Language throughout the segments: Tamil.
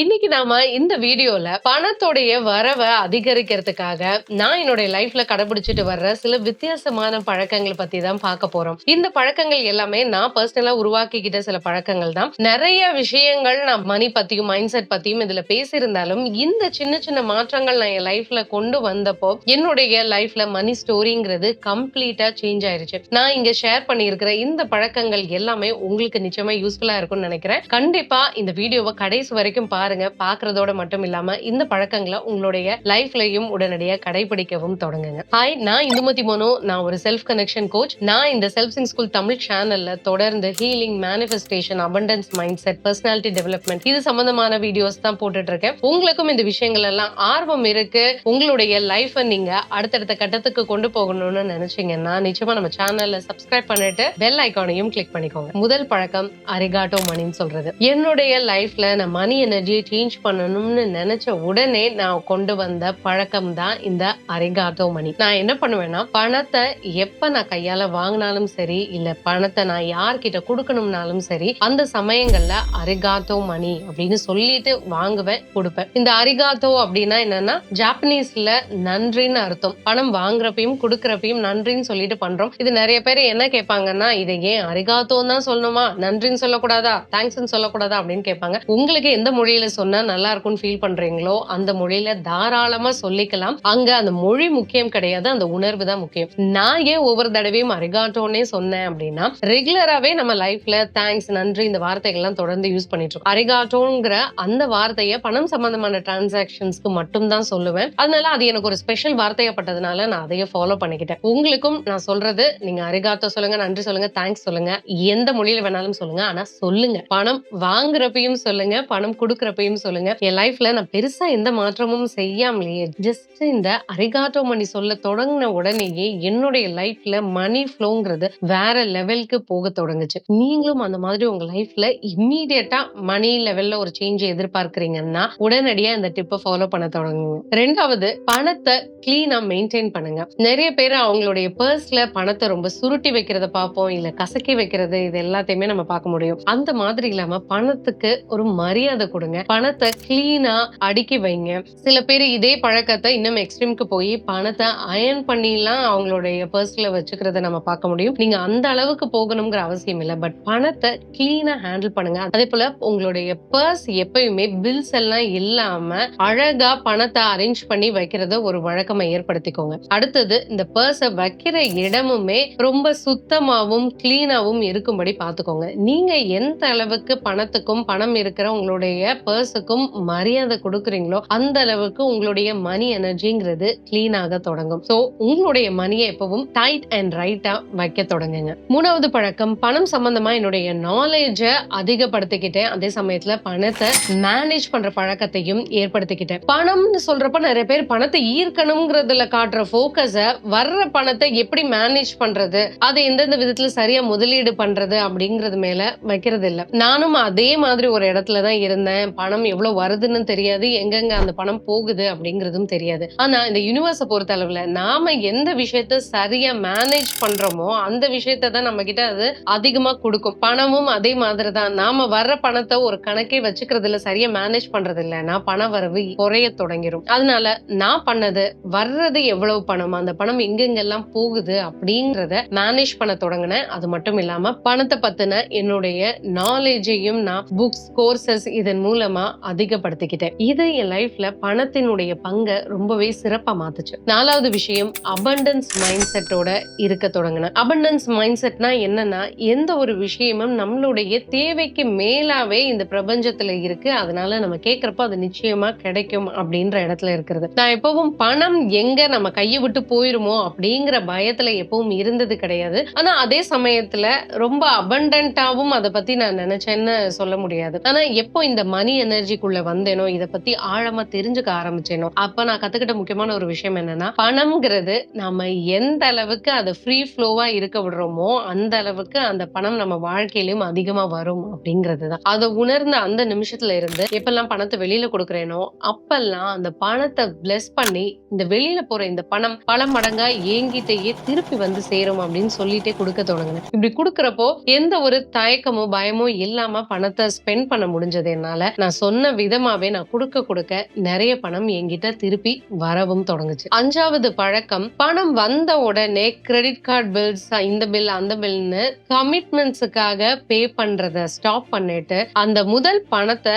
இன்னைக்கு நாம இந்த வீடியோல பணத்தோடைய வரவை அதிகரிக்கிறதுக்காக நான் என்னுடைய லைஃப்ல கடைபிடிச்சிட்டு வர்ற சில வித்தியாசமான பழக்கங்கள் பத்தி தான் பார்க்க போறோம். இந்த பழக்கங்கள் எல்லாமே நான் பர்சனலா உருவாக்கிக்கிட்ட சில பழக்கங்கள் தான். நிறைய விஷயங்கள் நான் மணி பத்தியும் மைண்ட் செட் பத்தியும் இதுல பேசியிருந்தாலும் இந்த சின்ன சின்ன மாற்றங்கள் நான் என் லைஃப்ல கொண்டு வந்தப்போ என்னுடைய லைஃப்ல மணி ஸ்டோரிங்கிறது கம்ப்ளீட்டா சேஞ்ச் ஆயிருச்சு. நான் இங்க ஷேர் பண்ணியிருக்கிற இந்த பழக்கங்கள் எல்லாமே உங்களுக்கு நிச்சயமா யூஸ்ஃபுல்லா இருக்கும்னு நினைக்கிறேன். கண்டிப்பா இந்த வீடியோவை கடைசி வரைக்கும் பாருங்க. பாக்குறதோட மட்டும் இல்லாம இந்த பழக்கங்களை உங்களுடைய லைஃப்லயும் உடனடியா கடைபிடிக்கவும் தொடங்குங்க. ஹாய் நான் இந்துமதி மனோ. நான் ஒரு செல்ஃப் கனெக்ஷன் கோச் நான் இந்த செல்ஃப் சிங் ஸ்கூல் தமிழ் சேனல்ல தொடர்ந்து healing manifestation abundance mind set personality development இது சம்பந்தமான வீடியோஸ் தான் போட்டுட்டு இருக்கேன் உங்களுக்கும் இந்த விஷயங்கள் எல்லாம் ஆர்வம் இருக்கு. உங்களுடைய லைஃபை நீங்க அடுத்தடுத்த கட்டத்துக்கு கொண்டு போகணும்னு நினைச்சீங்கன்னா நிச்சயமா நம்ம சேனல்ல சப்ஸ்கிரைப் பண்ணிட்டு பெல் ஐக்கானையும் கிளிக் பண்ணிக்கோங்க. முதல் பழக்கம் அரிகாட்டோ மணின்னு சொல்றது. என்னுடைய லைஃப்ல நான் மணி எனர்ஜியை சேஞ்ச் பண்ணணும்னு நினைச்ச உடனே நான் கொண்டு வந்த பழக்கம் தான் இந்த அரிகாட்டோ மணி. நான் என்ன பண்ணுவேன்னா பணத்தை எப்ப நான் கையால வாங்கினாலும் சரி இல்ல பணத்தை நான் யார்கிட்ட கொடுக்கணும்னாலும் சரி அந்த சமயங்கள்ல அரிகாத்தோ மணி அப்படின்னு சொல்லிட்டு வாங்குவேன் கொடுப்பேன். இந்த அரிகாத்தோ அப்படின்னா என்னன்னா ஜாப்பனீஸ்ல நன்றின்னு அர்த்தம். பணம் வாங்குறப்பையும் கொடுக்கறப்பையும் நன்றின்னு சொல்லிட்டு பண்றோம். இது நிறைய பேர் என்ன கேட்பாங்கன்னா இதை ஏன் அரிகாத்தோன்னு தான் சொல்லணுமா? நன்றின்னு சொல்லக்கூடாதா? தேங்க்ஸ்ன்னு சொல்லக்கூடாதா? அப்படின்னு கேட்பாங்க. உங்களுக்கு எந்த மொழியில சொன்னா நல்லா இருக்கும்னு ஃபீல் பண்றீங்களோ அந்த மொழியில தாராளமா சொல்லிக்கலாம். அங்க அந்த மொழி முக்கியம் கிடையாது அந்த உணர்வு தான் முக்கியம். நான் ஏன் ஒவ்வொரு தடவையும் அரிகாட்டோன்னே சொன்னேன் அப்படின்னா ரெகுலராகவே நம்ம லைஃப்ல தேங்க்ஸ் நன்றி இந்த வார்த்தைகள்லாம் தொடர்ந்து யூஸ் பண்ணிட்டு இருக்கோம். அரிகாட்டோங்கிற அந்த வார்த்தையை பணம் சம்பந்தமான டிரான்சாக்ஷன்ஸ்க்கு மட்டும் தான் சொல்லுவேன். அதனால அது எனக்கு ஒரு ஸ்பெஷல் வார்த்தையப்பட்டதுனால நான் அதையே ஃபாலோ பண்ணிக்கிட்டேன். உங்களுக்கும் நான் சொல்றது நீங்க அரிகாத்தோ சொல்லுங்க நன்றி சொல்லுங்க தேங்க்ஸ் சொல்லுங்க எந்த மொழியில வேணாலும் சொல்லுங்க ஆனா சொல்லுங்க. பணம் வாங்குறப்பையும் சொல்லுங்க பணம் கொடுக்கறப்பையும் சொல்லுங்க. என் லைஃப்ல நான் பெருசா எந்த மாற்றமும் செய்யாமலேயே ஜஸ்ட் இந்த அரிகாட்டோ மணி சொல்ல தொடங்கின உடனேயே என்னுடைய லைஃப்ல மணி ஃப்ளோங்கிறது வேற லெவலுக்கு போக தொடங்குச்சு. நீங்களும் அந்த மாதிரி உங்க லைஃப்ல இம்மீடியட்டா மணி லெவல்ல ஒரு சேஞ்ச் எதிர்பார்க்கிறீங்கன்னா உடனடியா இந்த டிப்பை ஃபாலோ பண்ண தொடங்குங்க. ரெண்டாவது பணத்தை கிளீனா மெயின்டைன் பண்ணுங்க. நிறைய பேர் அவங்களுடைய பர்ஸ்ல பணத்தை ரொம்ப சுருட்டி வைக்கிறத பார்ப்போம் இல்ல கசக்கி வைக்கிறது இது எல்லாத்தையுமே நம்ம பார்க்க முடியும். அந்த மாதிரி இல்லாம பணத்துக்கு ஒரு மரியாதை கொடுங்க. பணத்தை கிளீனா அடுக்கி வைங்க. சில பேர் இதே பழக்கத்தை இன்னும் எக்ஸ்ட்ரீம்க்கு போய் பணத்தை அயன் பண்ணிலாம் அவங்களுடைய பர்ஸ்ல வச்சுக்கிறத நம்ம பார்க்க முடியும். நீங்க அந்த அளவுக்கு போகணுங்கிற அவசியம் இல்லை. பட் பணத்தை கிளீனா ஹேண்டில் பண்ணுங்க. அதே போல உங்களுடைய பர்ஸ் எப்பயுமே பில்ஸ் எல்லாம் இல்லாம அழகா பணத்தை அரேஞ்ச் பண்ணி வைக்கிறத ஒரு வழக்கமா ஏற்படுத்திக்கோங்க. அடுத்தது இந்த பர்ஸை வைக்கிற இடமுமே ரொம்ப சுத்தமாவும் கிளீனாவும் இருக்கும்படி பார்த்துக்கோங்க. நீங்க எந்த அளவுக்கு பணத்துக்கும் பணம் இருக்கிற உங்களுடைய பர்ஸுக்கும் மரியாதை கொடுக்குறீங்களோ அந்த அளவுக்கு உங்களுடைய மணி எனர்ஜிங்கிறது கிளீன் ஆக தொடங்கும். ஸோ உங்களுடைய மணியை எப்பவும் டைட் அண்ட் ரைட்டா வைக்க தொடங்குங்க. மூணாவது பழக்கம் பணம் சம்பந்தமா என்னுடைய நாலேஜை அதிகப்படுத்திக்கிட்டேன் அதே சமயத்துல பணத்தை மேனேஜ் பண்ற பழக்கத்தையும் ஏற்படுத்திக்கிட்டேன். பணம்னு சொல்றப்ப நிறைய பேர் பணத்தை ஈர்க்கணுங்கிறதுல காட்டுற போக்கஸ வர்ற பணத்தை எப்படி மேனேஜ் பண்றது அதை எந்தெந்த விதத்துல சரியா முதலீடு பண்றது அப்படிங்கறது மேல வைக்கிறது இல்ல நானும் அதே மாதிரி ஒரு இடத்துல தான் இருந்தேன். பணம் எவ்வளவு வருதுன்னு தெரியாது. எங்கெங்க அந்த பணம் போகுது அப்படிங்கறதும் தெரியாது. ஆனா இந்த யூனிவர்ஸை பொறுத்த அளவுல நாம எந்த விஷயத்த சரியா மேனேஜ் பண்றோமோ அந்த விஷயத்த தான் நம்ம கிட்ட அது அதிகமா கொடுக்கும். பணமும் அதே மாதிரி தான். நாம வர்ற பணத்தை ஒரு கணக்கே வச்சுக்கிறதுல சரியா மேனேஜ் பண்றது இல்லைன்னா பண வரவு குறைய தொடங்கிரும். அதனால நான் பண்ணது வர்றது எவ்வளவு பணம் அந்த பணம் எங்கெங்கெல்லாம் போகுது அப்படிங்கறத மேனேஜ் பண்ண தொடங்கினேன். அது மட்டும் இல்லாம பணத்தை பத்தின என்னுடைய நாலேஜையும் நான் புக்ஸ் கோர்சஸ் இதன் மூலம் அதிகப்படுத்திக்கிட்டேன். இது என் லைஃப்ல பணத்தினுடைய பங்கை ரொம்பவே சிறப்பா மாத்துச்சு. நாலாவது விஷயம் அபண்டன்ஸ் மைண்ட் செட்டோட இருக்க தொடங்கினேன். அபண்டன்ஸ் மைண்ட் செட்னா என்னன்னா எந்த ஒரு விஷயமும் நம்மளுடைய தேவைக்கு மேலாவே இந்த பிரபஞ்சத்துல இருக்கு. அதனால நம்ம கேட்கறப்ப அது நிச்சயமா கிடைக்கும் அப்படின்ற இடத்துல இருக்கிறது. நான் எப்பவும் பணம் எங்க நம்ம கையை விட்டு போயிருமோ அப்படிங்கிற பயத்துல எப்பவும் இருந்தது கிடையாது. ஆனா அதே சமயத்துல ரொம்ப அபண்டன்டாவும் அதை பத்தி நான் நினைச்சேன்னு சொல்ல முடியாது. ஆனா எப்போ இந்த மணி எனர்ஜிக்குள்ள வந்தேனோ இதை பத்தி ஆழமா தெரிஞ்சுக்க ஆரம்பிச்சேனோ அப்ப நான் கத்துக்கிட்ட முக்கியமான ஒரு விஷயம் என்னன்னா பணம்ங்கிறது நம்ம எந்த அளவுக்கு அதை ஃப்ரீ ஃப்ளோவா இருக்க விடுறோமோ அந்த அளவுக்கு அந்த பணம் நம்ம வாழ்க்கையிலும் அதிகமா வரும் அப்படிங்கிறது தான் அதை உணர்ந்த அந்த நிமிஷத்துல இருந்து எப்பெல்லாம் பணத்தை வெளியில கொடுக்குறேனோ அப்பெல்லாம் அந்த பணத்தை பிளஸ் பண்ணி இந்த வெளியில போற இந்த பணம் பல மடங்கா ஏங்கிட்டேயே திருப்பி வந்து சேரும் அப்படின்னு சொல்லிட்டே கொடுக்க தொடங்கினேன். இப்படி கொடுக்கறப்போ எந்த ஒரு தயக்கமோ பயமோ இல்லாம பணத்தை ஸ்பெண்ட் பண்ண முடிஞ்சது என்னால. நான் சொன்ன விதமாவே நான் கொடுக்க கொடுக்க நிறைய பணம் என்கிட்ட திருப்பி வரவும் தொடங்குச்சு. அஞ்சாவது பழக்கம் பணம் வந்த உடனே கிரெடிட் கார்டு பில்ஸ் இந்த பில் அந்த பில்னு கமிட்மெண்ட்ஸுக்காக பே பண்றத ஸ்டாப் பண்ணிட்டு அந்த முதல் பணத்தை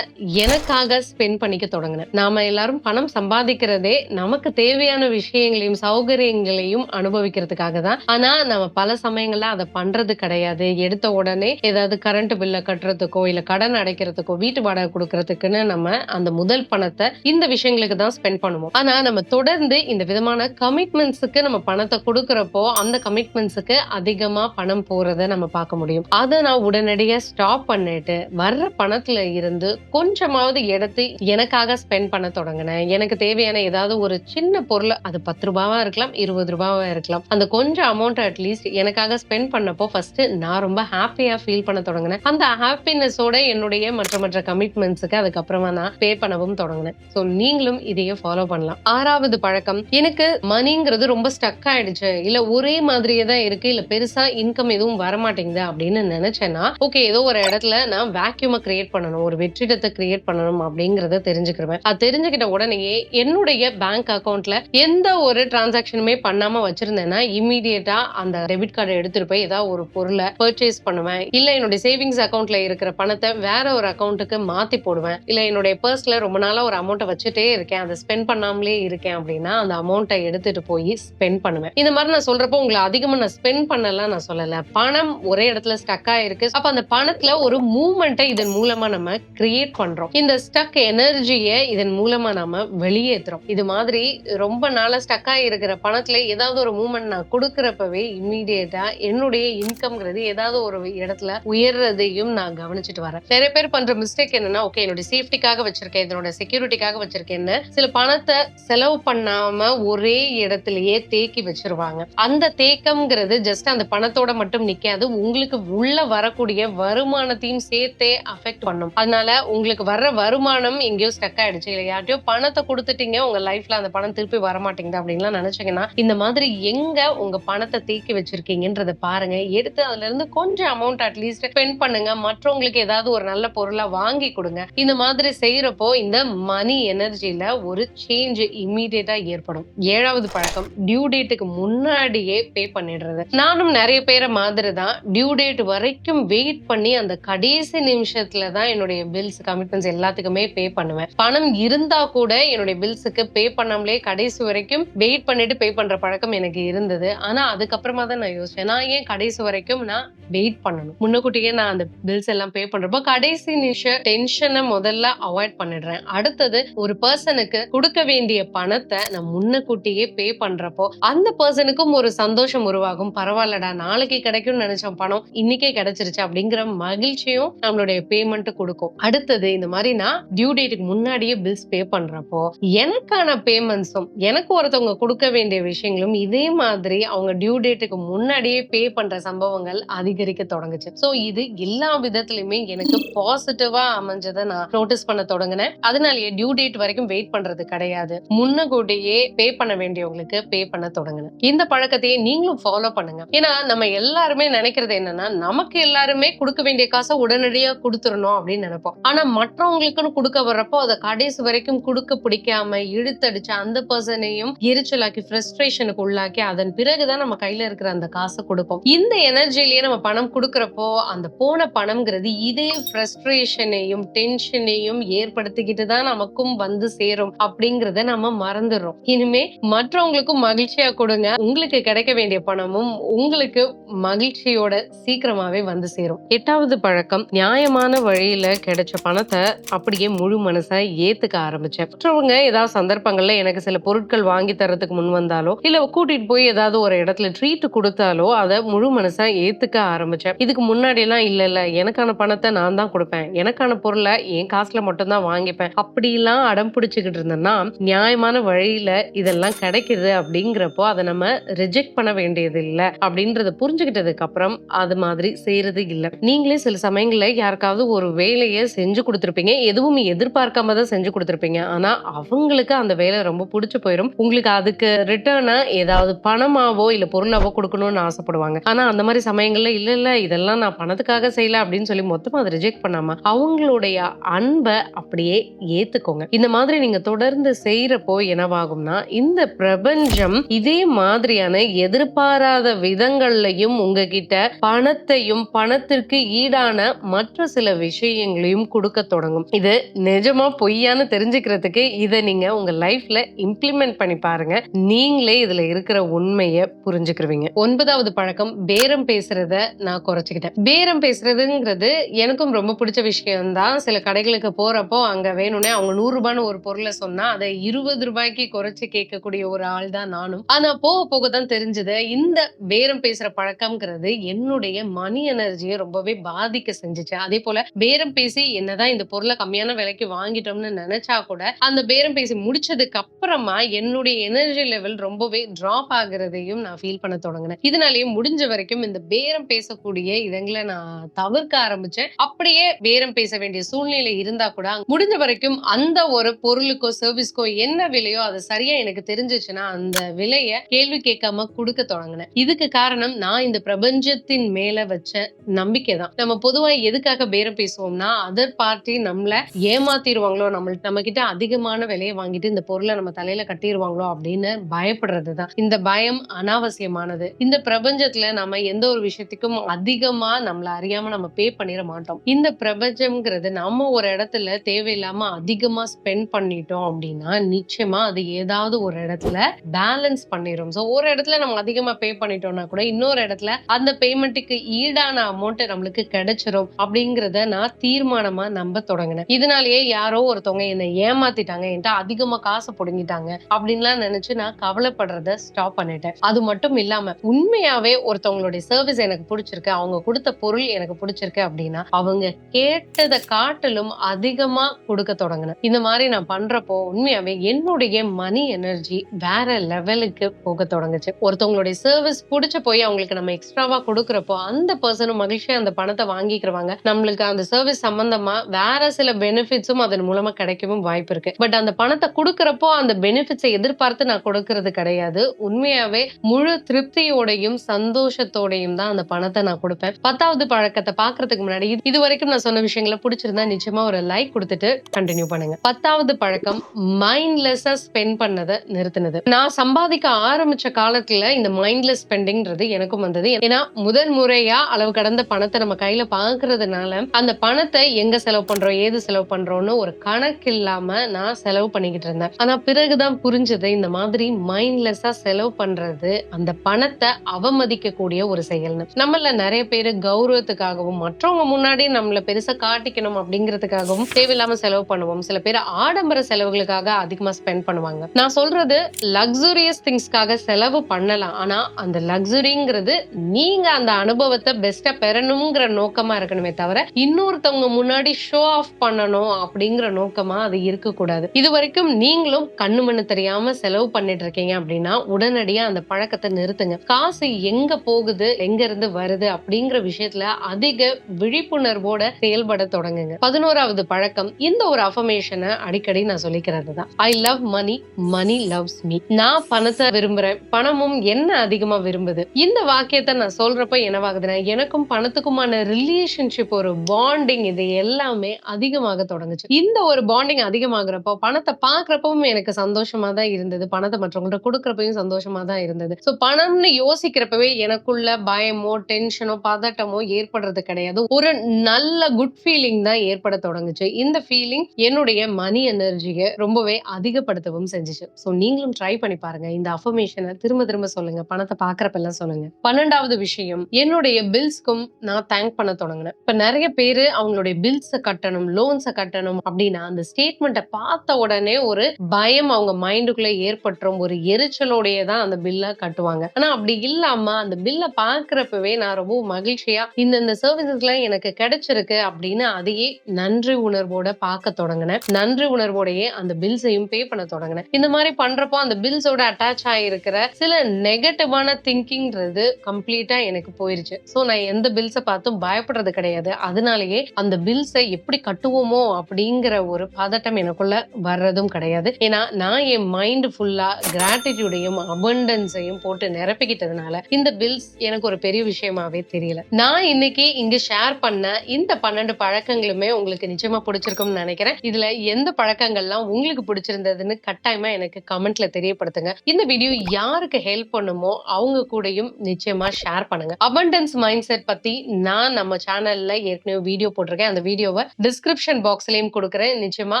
எனக்காக ஸ்பெண்ட் பண்ணிக்க தொடங்கினேன். நாம எல்லாரும் பணம் சம்பாதிக்கிறதே நமக்கு தேவையான விஷயங்களையும் சௌகரியங்களையும் அனுபவிக்கிறதுக்காக தான். ஆனா நம்ம பல சமயங்கள்ல அதை பண்றது கிடையாது. எடுத்த உடனே ஏதாவது கரண்ட் பில்ல கட்டுறதுக்கோ இல்ல கடன் அடைக்கிறதுக்கோ வீட்டு வாடகை இருக்கிறதுக்குன்னு நம்ம அந்த முதல் பணத்தை இந்த விஷயங்களுக்கு தான் ஸ்பெண்ட் பண்ணுவோம். ஆனா நம்ம தொடர்ந்து இந்த விதமான கமிட்மெண்ட்ஸுக்கு நம்ம பணத்தை கொடுக்கறப்போ அந்த கமிட்மெண்ட்ஸுக்கு அதிகமா பணம் போறதை நம்ம பார்க்க முடியும். அதை நான் உடனடியாக ஸ்டாப் பண்ணிட்டு வர்ற பணத்துல இருந்து கொஞ்சமாவது எடுத்து எனக்காக ஸ்பெண்ட் பண்ண தொடங்கினேன். எனக்கு தேவையான ஏதாவது ஒரு சின்ன பொருள் அது பத்து ரூபாவா இருக்கலாம் இருபது ரூபாவா இருக்கலாம். அந்த கொஞ்சம் அமௌண்ட் அட்லீஸ்ட் எனக்காக ஸ்பெண்ட் பண்ணப்போ ஃபர்ஸ்ட் நான் ரொம்ப ஹாப்பியா ஃபீல் பண்ண தொடங்கினேன். அந்த ஹாப்பினஸோட என்னுடைய மற்ற மற்ற கமிட்மெண்ட்ஸ் கமிட்மெண்ட்ஸுக்கு அதுக்கப்புறமா நான் பே பண்ணவும் தொடங்கினேன். ஸோ நீங்களும் இதையே ஃபாலோ பண்ணலாம். ஆறாவது பழக்கம் எனக்கு மணிங்கிறது ரொம்ப ஸ்டக் ஆயிடுச்சு. இல்ல ஒரே மாதிரியே தான் இருக்கு. இல்ல பெருசா இன்கம் எதுவும் வரமாட்டேங்குது அப்படின்னு நினைச்சேன்னா ஓகே ஏதோ ஒரு இடத்துல நான் வேக்யூமை கிரியேட் பண்ணணும் ஒரு வெற்றிடத்தை கிரியேட் பண்ணணும் அப்படிங்கறத தெரிஞ்சுக்கிருவேன். அது தெரிஞ்சுக்கிட்ட உடனேயே என்னுடைய பேங்க் அக்கௌண்ட்ல எந்த ஒரு டிரான்சாக்ஷனுமே பண்ணாம வச்சிருந்தேன்னா இமீடியட்டா அந்த டெபிட் கார்டை எடுத்துட்டு போய் ஏதாவது ஒரு பொருளை பர்ச்சேஸ் பண்ணுவேன். இல்ல என்னுடைய சேவிங்ஸ் அக்கௌண்ட்ல இருக்கிற பணத்தை வேற ஒரு அக்கௌண்ட்டுக்கு மாத்தி போடுவேன் இல்ல என்னுடைய பர்ஸ்ல ரொம்ப நாளா ஒரு அமௌண்ட்டை வச்சுட்டே இருக்கேன். அதை ஸ்பெண்ட் பண்ணாமலே இருக்கேன் அப்படின்னா அந்த அமௌண்ட்டை எடுத்துட்டு போய் ஸ்பெண்ட் பண்ணுவேன். இந்த மாதிரி நான் சொல்றப்போ உங்களை அதிகமா நான் ஸ்பெண்ட் பண்ணலாம் நான் சொல்லல. பணம் ஒரே இடத்துல ஸ்டக் ஆயிருக்கு. அப்ப அந்த பணத்துல ஒரு மூவ்மெண்ட்டை இதன் மூலமா நம்ம கிரியேட் பண்றோம். இந்த ஸ்டக் எனர்ஜியை இதன் மூலமா நாம வெளியேற்றுறோம் இது மாதிரி ரொம்ப நாளா ஸ்டக் ஆகிருக்கிற பணத்துல ஏதாவது ஒரு மூவ்மெண்ட் நான் கொடுக்கறப்பவே இம்மீடியட்டா என்னுடைய இன்கம்ங்கிறது ஏதாவது ஒரு இடத்துல உயர்றதையும் நான் கவனிச்சுட்டு வரேன். நிறைய பேர் பண்ற மிஸ்டேக் என்னன்னா ஓகே என்னுடைய சேஃப்டிக்காக வச்சிருக்கேன் இதனோட செக்யூரிட்டிக்காக வச்சிருக்கேன்னு சில பணத்தை செலவு பண்ணாம ஒரே இடத்துலயே தேக்கி வச்சிருவாங்க. அந்த தேக்கம்ங்கிறது ஜஸ்ட் அந்த பணத்தோட மட்டும் நிக்காது உங்களுக்கு உள்ள வரக்கூடிய வருமானத்தையும் சேர்த்தே அஃபெக்ட் பண்ணும். அதனால உங்களுக்கு வர்ற வருமானம் எங்கேயோ ஸ்டக் ஆயிடுச்சு இல்லை யார்ட்டையோ பணத்தை கொடுத்துட்டீங்க உங்க லைஃப்ல அந்த பணம் திருப்பி வர மாட்டேங்குது அப்படின்லாம் நினைச்சீங்கன்னா இந்த மாதிரி எங்க உங்க பணத்தை தேக்கி வச்சிருக்கீங்கன்றத பாருங்க. எடுத்து அதுல இருந்து கொஞ்சம் அமௌண்ட் அட்லீஸ்ட் ஸ்பெண்ட் பண்ணுங்க. மற்றவங்களுக்கு ஏதாவது ஒரு நல்ல பொருளா வாங்கி கொடுங்க. இந்த மாதிரி செய்யறப்போ இந்த மணி எனர்ஜில ஒரு சேஞ்ச் இம்மீடியட்டா ஏற்படும். ஏழாவது பழக்கம் டியூ டேட்டுக்கு முன்னாடியே பே பண்ணிடுறது. நானும் நிறைய பேரை மாதிரி தான் டியூ டேட் வரைக்கும் வெயிட் பண்ணி அந்த கடைசி நிமிஷத்துல தான் என்னுடைய பில்ஸ் கமிட்மெண்ட்ஸ் எல்லாத்துக்குமே பே பண்ணுவேன். பணம் இருந்தா கூட என்னுடைய பில்ஸுக்கு பே பண்ணாமலே கடைசி வரைக்கும் வெயிட் பண்ணிட்டு பே பண்ற பழக்கம் எனக்கு இருந்தது. ஆனா அதுக்கப்புறமா தான் நான் யோசிச்சேன். நான் ஏன் கடைசி வரைக்கும் நான் வெயிட் பண்ணணும்? முன்னக்கூட்டியே நான் அந்த பில்ஸ் எல்லாம் பே பண்றப்போ கடைசி நிமிஷம் டென்ஷன் முதல்ல அவாய்ட் பண்ணிடுறேன். அடுத்தது ஒரு பர்சனுக்கு கொடுக்க வேண்டிய பணத்தை நான் முன்னக்கூட்டியே பே பண்றப்போ அந்த பர்சனுக்கும் ஒரு சந்தோஷம் உருவாகும். பரவாயில்லடா நாளைக்கு கிடைக்கும்னு நினைச்ச பணம் இன்னைக்கே கிடைச்சிருச்சு அப்படிங்கிற மகிழ்ச்சியும் நம்மளுடைய பேமெண்ட் கொடுக்கும். அடுத்தது இந்த மாதிரி நான் டியூ டேட்டுக்கு முன்னாடியே பில்ஸ் பே பண்றப்போ எனக்கான பேமெண்ட்ஸும் எனக்கு ஒருத்தவங்க கொடுக்க வேண்டிய விஷயங்களும் இதே மாதிரி அவங்க டியூ டேட்டுக்கு முன்னாடியே பே பண்ற சம்பவங்கள் அதிகரிக்க தொடங்குச்சு. சோ இது எல்லா விதத்திலுமே எனக்கு பாசிட்டிவா அமைஞ்சதை நான் நோட்டீஸ் பண்ண தொடங்கினேன். அதனாலயே டியூ டேட் வரைக்கும் வெயிட் பண்றது கிடையாது. முன்னக்கூட்டியே பே பண்ண வேண்டியவங்களுக்கு பே பண்ண தொடங்கினேன். இந்த பழக்கத்தையே நீங்களும் ஃபாலோ பண்ணுங்க. ஏன்னா நம்ம எல்லாருமே நினைக்கிறது என்னன்னா நமக்கு எல்லாருமே கொடுக்க வேண்டிய காசை உடனடியா கொடுத்துடணும் அப்படின்னு நினைப்போம். ஆனா மற்றவங்களுக்குன்னு கொடுக்க வர்றப்போ அதை கடைசி வரைக்கும் கொடுக்க பிடிக்காம இழுத்தடிச்சு அந்த பர்சனையும் எரிச்சலாக்கி ஃப்ரஸ்ட்ரேஷனுக்கு உள்ளாக்கி அதன் பிறகுதான் நம்ம கையில இருக்கிற அந்த காசை கொடுப்போம். இந்த எனர்ஜிலேயே நம்ம பணம் கொடுக்கறப்போ அந்த போன பணம்ங்கிறது இதே ஃப்ரஸ்ட்ரேஷனையும் டென் டென்ஷனையும் ஏற்படுத்திக்கிட்டு தான் நமக்கும் வந்து சேரும் அப்படிங்கறத நம்ம மறந்துடுறோம். இனிமே மற்றவங்களுக்கும் மகிழ்ச்சியா கொடுங்க. உங்களுக்கு கிடைக்க வேண்டிய பணமும் உங்களுக்கு மகிழ்ச்சியோட சீக்கிரமாவே வந்து சேரும். எட்டாவது பழக்கம் நியாயமான வழியில கிடைச்ச பணத்தை அப்படியே முழு மனசா ஏத்துக்க ஆரம்பிச்சேன். மற்றவங்க ஏதாவது சந்தர்ப்பங்கள்ல எனக்கு சில பொருட்கள் வாங்கி தரத்துக்கு முன் வந்தாலோ இல்ல கூட்டிட்டு போய் ஏதாவது ஒரு இடத்துல ட்ரீட் கொடுத்தாலோ அதை முழு மனசா ஏத்துக்க ஆரம்பிச்சேன். இதுக்கு முன்னாடி எல்லாம் இல்ல இல்ல எனக்கான பணத்தை நான் தான் கொடுப்பேன். எனக்கான பொருளை என் காசுல மட்டும்தான் வாங்கிப்பேன். அப்படிலாம் அடம் பிடிச்சிக்கிட்டு இருந்தேன்னா நியாயமான வழியில இதெல்லாம் கிடைக்குது அப்படிங்கிறப்போ அதை நம்ம ரிஜெக்ட் பண்ண வேண்டியது இல்லை அப்படின்றத புரிஞ்சுக்கிட்டதுக்கு அப்புறம் அது மாதிரி செய்யறது இல்லை. நீங்களே சில சமயங்கள்ல யாருக்காவது ஒரு வேலையை செஞ்சு கொடுத்துருப்பீங்க. எதுவும் எதிர்பார்க்காம தான் செஞ்சு கொடுத்துருப்பீங்க. ஆனா அவங்களுக்கு அந்த வேலை ரொம்ப பிடிச்சு போயிடும் உங்களுக்கு அதுக்கு ரிட்டர்னா ஏதாவது பணமாவோ இல்ல பொருளாவோ கொடுக்கணும்னு ஆசைப்படுவாங்க. ஆனா அந்த மாதிரி சமயங்கள்ல இல்ல இல்ல இதெல்லாம் நான் பணத்துக்காக செய்யல அப்படின்னு சொல்லி மொத்தமா அதை ரிஜெக்ட் பண்ணாம அவங்களுடைய அன்பை அப்படியே ஏத்துக்கோங்க. இந்த மாதிரி நீங்க தொடர்ந்து செய்யறப்போ என்னவாகும்னா இந்த பிரபஞ்சம் இதே மாதிரியான எதிர்பாராத விதங்கள்லையும் உங்ககிட்ட பணத்தையும் பணத்திற்கு ஈடான மற்ற சில விஷயங்களையும் கொடுக்க தொடங்கும். இது நிஜமா பொய்யான்னு தெரிஞ்சுக்கிறதுக்கு இதை நீங்க உங்க லைஃப்ல இம்ப்ளிமெண்ட் பண்ணி பாருங்க. நீங்களே இதுல இருக்கிற உண்மையை புரிஞ்சுக்கிருவீங்க. ஒன்பதாவது பழக்கம் பேரம் பேசுறத நான் குறைச்சிக்கிட்டேன். பேரம் பேசுறதுங்கிறது எனக்கும் ரொம்ப பிடிச்ச விஷயம்தான். சில கடைகளுக்கு போறப்போ அங்க வேணும்னே அவங்க நூறு ரூபான்னு ஒரு பொருளை சொன்னா அதை இருபது ரூபாய்க்கு குறைச்சு கேட்கக்கூடிய ஒரு ஆள் தான் நானும். ஆனா போக போக தான் தெரிஞ்சது இந்த பேரம் பேசுற பழக்கம்ங்கிறது என்னுடைய மணி எனர்ஜியை ரொம்பவே பாதிக்க செஞ்சுச்சு. அதே போல பேரம் பேசி என்னதான் இந்த பொருளை கம்மியான விலைக்கு வாங்கிட்டோம்னு நினைச்சா கூட அந்த பேரம் பேசி முடிச்சதுக்கு அப்புறமா என்னுடைய எனர்ஜி லெவல் ரொம்பவே டிராப் ஆகுறதையும் நான் ஃபீல் பண்ண தொடங்கினேன். இதனாலேயே முடிஞ்ச வரைக்கும் இந்த பேரம் பேசக்கூடிய இடங்களை நான் தவிர்க்க ஆரம்பிச்சேன். அப்படியே பேரம் பேச வேண்டிய சூழ்நிலை இருந்தா கூட முடிஞ்ச வரைக்கும் அந்த ஒரு பொருளுக்கோ சர்வீஸ்க்கோ என்ன விலையோ அது சரியா எனக்கு தெரிஞ்சிச்சுன்னா அந்த விலைய கேள்வி கேட்காம கொடுக்க தொடங்கினேன். இதுக்கு காரணம் நான் இந்த பிரபஞ்சத்தின் மேல வச்ச நம்பிக்கை தான். நம்ம பொதுவா எதுக்காக பேரம் பேசுவோம்னா அதர் பார்ட்டி நம்மள ஏமாத்திடுவாங்களோ நம்ம நம்ம கிட்ட அதிகமான விலையை வாங்கிட்டு இந்த பொருளை நம்ம தலையில கட்டிடுவாங்களோ அப்படின்னு பயப்படுறது தான். இந்த பயம் அனாவசியமானது. இந்த பிரபஞ்சத்துல நம்ம எந்த ஒரு விஷயத்துக்கும் அதிகமா நம்மள அறியாம நம்ம பே பண்ணிட மாட்டோம். இந்த பிரபஞ்சம்ங்கிறது நம்ம நம்ம ஒரு இடத்துல தேவையில்லாம அதிகமா ஸ்பெண்ட் பண்ணிட்டோம் அப்படின்னா நிச்சயமா அது ஏதாவது ஒரு இடத்துல பேலன்ஸ் பண்ணிடும் ஸோ ஒரு இடத்துல நம்ம அதிகமா பே பண்ணிட்டோம்னா கூட இன்னொரு இடத்துல அந்த பேமெண்ட்டுக்கு ஈடான அமௌண்ட் நம்மளுக்கு கிடைச்சிரும் அப்படிங்கறத நான் தீர்மானமா நம்ப தொடங்கினேன். இதனாலேயே யாரோ ஒருத்தவங்க என்னை ஏமாத்திட்டாங்க என்கிட்ட அதிகமா காசை புடுங்கிட்டாங்க அப்படின்லாம் நினைச்சு நான் கவலைப்படுறத ஸ்டாப் பண்ணிட்டேன். அது மட்டும் இல்லாம உண்மையாவே ஒருத்தவங்களுடைய சர்வீஸ் எனக்கு பிடிச்சிருக்கு அவங்க கொடுத்த பொருள் எனக்கு பிடிச்சிருக்கு அப்படின்னா அவங்க கேட்டதை காட்டிலும் அதிகமா கொடுக்க தொடங்கினேன். இந்த மாதிரி நான் பண்றப்போ உண்மையாவே என்னுடைய மணி எனர்ஜி வேற லெவலுக்கு போக தொடங்குச்சு. ஒருத்தவங்களுடைய சர்வீஸ் பிடிச்ச போய் அவங்களுக்கு நம்ம எக்ஸ்ட்ராவா கொடுக்கறப்போ அந்த பர்சனும் மகிழ்ச்சியா அந்த பணத்தை வாங்கிக்கிறவாங்க நம்மளுக்கு அந்த சர்வீஸ் சம்பந்தமா வேற சில பெனிஃபிட்ஸும் அதன் மூலமா கிடைக்கவும் வாய்ப்பு இருக்கு. பட் அந்த பணத்தை கொடுக்கறப்போ அந்த பெனிஃபிட்ஸை எதிர்பார்த்து நான் கொடுக்கறது கிடையாது. உண்மையாவே முழு திருப்தியோடையும் சந்தோஷத்தோடையும் தான் அந்த பணத்தை நான் கொடுப்பேன். பத்தாவது பழக்கத்தை பாக்குறதுக்கு முன்னாடி இது- இது வரைக்கும் நான் சொன்ன விஷயங்களை பிடிச்சிருந்தா நிச்சயமா ஒரு லைக் கொடுத்துட்டு கண்டினியூ பண்ணுங்க. பத்தாவது பழக்கம் மைண்ட்லெஸ்ஸா ஸ்பெண்ட் பண்ணதை நிறுத்தினது. நான் சம்பாதிக்க ஆரம்பிச்ச காலத்துல இந்த மைண்ட்லெஸ் ஸ்பெண்டிங்றது எனக்கும் வந்தது. ஏன்னா முதல் முறையா அளவு கடந்த பணத்தை நம்ம கையில பாக்குறதுனால அந்த பணத்தை எங்க செலவு பண்றோம் ஏது செலவு பண்றோம்னு ஒரு கணக்கு இல்லாம நான் செலவு பண்ணிக்கிட்டு இருந்தேன். ஆனா பிறகுதான் புரிஞ்சது இந்த மாதிரி மைண்ட்லெஸ்ஸா செலவு பண்றது அந்த பணத்தை அவமதிக்க கூடிய ஒரு செயல்னு. நம்மள நிறைய பேர் கௌரவத்துக்காகவும் மற்றவங்க முன்னாடி நம்மள பெருசா காட்டிக்கணும் அப்படிங்கிறதுக்காகவும் தேவையில்லாம செலவு பண்ணுவோம். சில பேர் ஆடம்பர செலவுகளுக்காக அதிகமா ஸ்பெண்ட் பண்ணுவாங்க. நான் சொல்றது லக்ஸூரியஸ் திங்ஸ்க்காக செலவு பண்ணலாம். ஆனா அந்த லக்ஸுரிங்கிறது நீங்க அந்த அனுபவத்தை பெஸ்டா பெறணுங்கிற நோக்கமா இருக்கணுமே தவிர இன்னொருத்தவங்க முன்னாடி ஷோ ஆஃப் பண்ணணும் அப்படிங்கிற நோக்கமா அது இருக்கக்கூடாது. இது வரைக்கும் நீங்களும் கண்ணு மண்ணு தெரியாம செலவு பண்ணிட்டு இருக்கீங்க அப்படின்னா உடனடியா அந்த பழக்கத்தை நிறுத்துங்க. காசு எங்க போகுது எங்க இருந்து வருது அப்படிங்கிற விஷயத்துல அதிக விழிப்புணர்வோட செயல்பட தொடங்குங்க. பதினோராவது பழக்கம் இந்த ஒரு அஃபர்மேஷனை அடிக்கடி நான் சொல்லிக்கிறது தான் I love money money loves me நான் பணத்தை விரும்புறேன். பணமும் என்ன அதிகமா விரும்புது? இந்த வாக்கியத்தை நான் சொல்றப்ப என்னவாகுதுன்னா எனக்கும் பணத்துக்குமான ரிலேஷன்ஷிப் ஒரு பாண்டிங் இது எல்லாமே அதிகமாக தொடங்குச்சு. இந்த ஒரு பாண்டிங் அதிகமாகிறப்போ பணத்தை பாக்குறப்பவும் எனக்கு சந்தோஷமா தான் இருந்தது. பணத்தை மற்றவங்கள்ட்ட கொடுக்குறப்பையும் சந்தோஷமா தான் இருந்தது. ஸோ பணம்னு யோசிக்கிறப்பவே எனக்குள்ள பயமோ டென்ஷனோ பதட்டமோ ஏற்படுறது கிடையாது. ஒரு நல்ல குட் ஃபீலிங் தான் ஏற்பட தொடங்குச்சு. இந்த ஃபீலிங் என்னுடைய மணி எனர்ஜியை ரொம்பவே அதிகப்படுத்தவும் செஞ்சுச்சு. ஸோ நீங்களும் ட்ரை பண்ணி பாருங்க. இந்த அஃபர்மேஷனை திரும்ப திரும்ப சொல்லுங்க. பணத்தை பாக்குறப்பெல்லாம் சொல்லுங்க. பன்னெண்டாவது விஷயம் என்னுடைய பில்ஸ்க்கும் நான் தேங்க் பண்ண தொடங்கினேன். இப்ப நிறைய பேரு அவங்களுடைய பில்ஸை கட்டணும் லோன்ஸை கட்டணும் அப்படின்னா அந்த ஸ்டேட்மெண்ட்டை பார்த்த உடனே ஒரு பயம் அவங்க மைண்டுக்குள்ள ஏற்பட்டுரும். ஒரு எரிச்சலோடைய தான் அந்த பில்லை கட்டுவாங்க. ஆனா அப்படி இல்லாம அந்த பில்லை பாக்குறப்பவே நான் ரொம்ப மகிழ்ச்சியா இந்தந்த சர்வீசஸ்லாம் எனக்கு கிடைச்சிருக்கு அப்படின்னு அதையே நன்றி உணர்வோட பார்க்க தொடங்கினேன். நன்றி உணர்வோடையே அந்த பில்ஸையும் பே பண்ண தொடங்கினேன். இந்த மாதிரி பண்றப்போ அந்த பில்ஸோட அட்டாச் ஆகிருக்கிற சில நெகட்டிவான திங்கிங்ன்றது கம்ப்ளீட்டா எனக்கு போயிருச்சு. ஸோ நான் எந்த பில்ஸை பார்த்தும் பயப்படுறது கிடையாது. அதனாலேயே அந்த பில்ஸை எப்படி கட்டுவோமோ அப்படிங்கிற ஒரு பதட்டம் எனக்குள்ள வர்றதும் கிடையாது. ஏன்னா நான் என் மைண்ட் ஃபுல்லா கிராட்டிடியூடையும் அபண்டன்ஸையும் போட்டு நிரப்பிக்கிட்டதுனால இந்த பில்ஸ் எனக்கு ஒரு பெரிய விஷயமாவே தெரியல. நான் இன்னைக்கு இங்க ஷேர் பண்ண இந்த பன்னெண்டு பழக்கங்களுமே உங்களுக்கு நிச்சயமா பிடிச்சிருக்கும்னு நினைக்கிறேன். இதுல எந்த பழக்கங்கள்லாம் உங்களுக்கு பிடிச்சிருந்ததுன்னு கட்டாயமா எனக்கு கமெண்ட்ல தெரியப்படுத்துங்க. இந்த வீடியோ யாருக்கு ஹெல்ப் பண்ணுமோ அவங்க கூடயும் நிச்சயமா ஷேர் பண்ணுங்க. அபண்டன்ஸ் மைண்ட் செட் பத்தி நான் நம்ம சேனல்ல ஏற்கனவே வீடியோ போட்டிருக்கேன். அந்த வீடியோவை டிஸ்கிரிப்ஷன் பாக்ஸ்லயும் கொடுக்குறேன். நிச்சயமா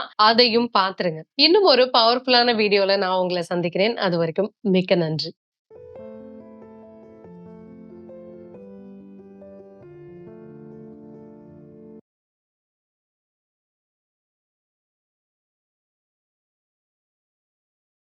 அதையும் பாத்துருங்க இன்னும் ஒரு பவர்ஃபுல்லான வீடியோல நான் உங்களை சந்திக்கிறேன். அது வரைக்கும் மிக்க நன்றி.